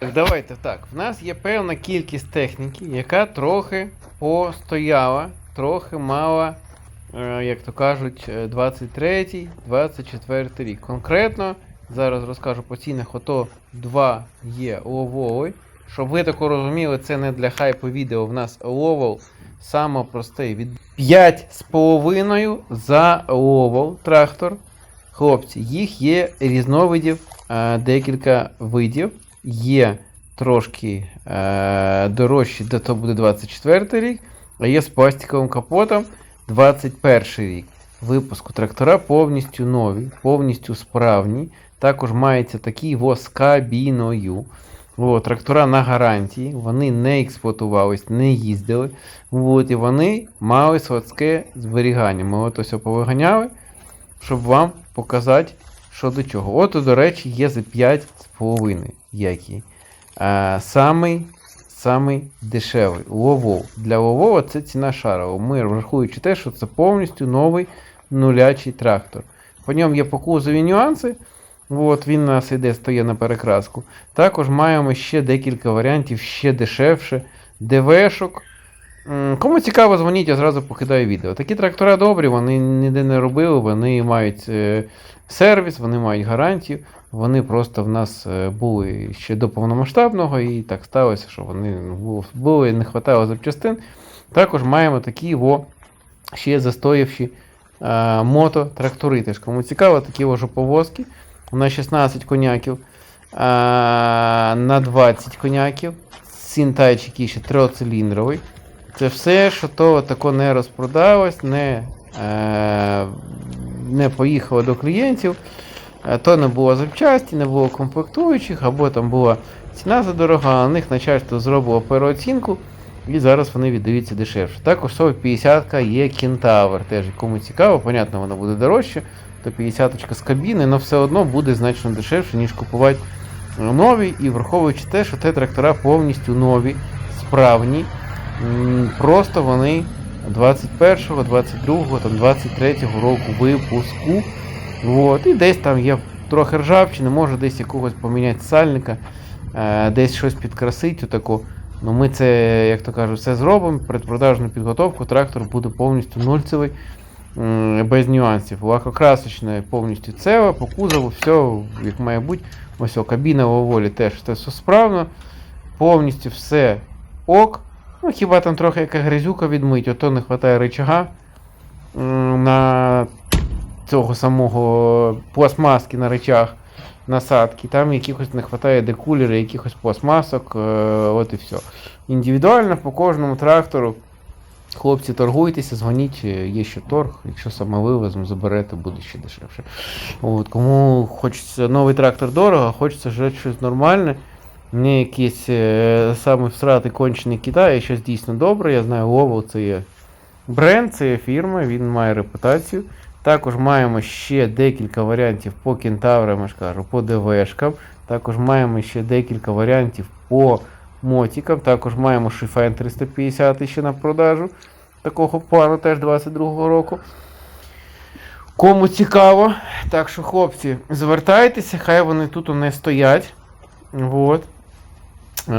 Давайте так. В нас є певна кількість техніки, яка трохи постояла, трохи мала, е, як то кажуть, 23-24 рік. Конкретно, зараз розкажу по цінах, ото 2 є ловоли. Щоб ви тако розуміли, це не для хайпу відео. В нас ловол саме простий. Від 5,5 за ловол трактор. Хлопці, їх є різновидів, е, декілька видів. Є трошки е, дорожчі, де то буде 24 рік, а є з пластиковим капотом 21 рік. Випуску трактора повністю нові, повністю справні. Також мається такий во з кабіною. О, трактора на гарантії, вони не експлуатувались, не їздили. От, і вони мали складське зберігання. Ми от ось повиганяли, щоб вам показати, що до чого. От, до речі, є за 5,5 який. А, самий, самий дешевий. Ловов. Для Ловова це ціна шарова. Ми врахуючи те, що це повністю новий нулячий трактор. По ньому є по кузові нюанси. От, він у нас іде, стоє на перекраску. Також маємо ще декілька варіантів, ще дешевше. ДВшок. Кому цікаво, дзвоніть, я зразу покидаю відео. Такі трактора добрі, вони ніде не робили, вони мають е, сервіс, вони мають гарантію. Вони просто в нас е, були ще до повномасштабного, і так сталося, що вони ну, було не вистачало запчастин. Також маємо такі во, ще застоявші е, мототрактори. Теж кому цікаво, такі во жоповозки на 16 коняків, на 20 коняків. Сінтайч, який ще трьохциліндровий. Це все, що то тако не розпродалось, не, е, не поїхало до клієнтів. Е, То не було запчасті, не було комплектуючих, або там була ціна задорога, а на них начальство зробило переоцінку, і зараз вони віддаються дешевше. Також 50 є кентавр, теж кому цікаво, понятно, вона буде дорожче, то 50-ка з кабіни, але все одно буде значно дешевше, ніж купувати нові, і враховуючи те, що те трактора повністю нові, справні. Просто вони 21-го, 22-го, там 23-го року випуску. От, і десь там є трохи ржавчини, може десь якогось поміняти сальника, е, десь щось підкрасити. Отако. Ну, ми це, як то кажуть, все зробимо. Предпродажну підготовку, трактор буде повністю нульцевий, без нюансів. Лакокрасочне повністю цева, по кузову, все як має бути. Ось о, кабіна в оволі теж все справно. Повністю все ок. Ну, хіба там трохи яка грязюка відмить, ото не вистачає рычага м, на цього самого пластмаски на речах насадки. Там якихось не вистачає декулера, якихось пластмасок, е, от і все. Індивідуально по кожному трактору. Хлопці, торгуйтеся, дзвоніть, е, є ще торг. Якщо саме вивеземо, заберете, буде ще дешевше. От, кому хочеться новий трактор дорого, хочеться жити щось нормальне. Не якісь е, саме всрати кончений Китай, щось дійсно добре. Я знаю, Ловол це є бренд, це є фірма, він має репутацію. Також маємо ще декілька варіантів по кентаврам, я ж кажу, по ДВшкам. Також маємо ще декілька варіантів по мотікам. Також маємо Шифайн 350 ще на продажу. Такого плану теж 22-го року. Кому цікаво, так що, хлопці, звертайтеся, хай вони тут не стоять. Вот. Е,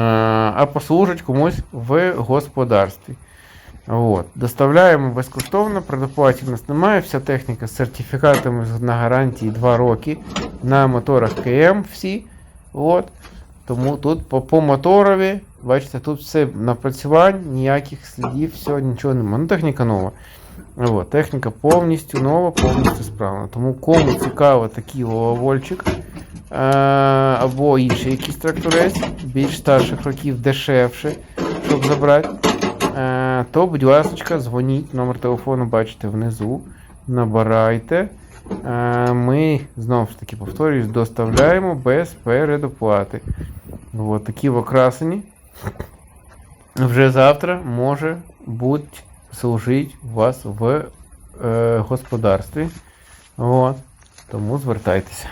А послужать комусь в господарстві. От. Доставляємо безкоштовно, предоплаті в нас немає. Вся техніка з сертифікатами на гарантії 2 роки на моторах КМ всі. От. Тому тут по, по моторові, бачите, тут все напрацювань, ніяких слідів, все, нічого немає. Ну, техніка нова. От. Техніка повністю нова, повністю справна. Тому кому цікаво такий ловольчик е, або інший якийсь тракторець, більш старших років дешевше, щоб забрати. Е, то, будь ласка, дзвоніть, номер телефону бачите внизу. Набирайте. Е, Ми знову ж таки повторюсь, доставляємо без передоплати. От такі окрасені. Вже завтра може бути служити у вас в е, господарстві. От. Тому звертайтеся.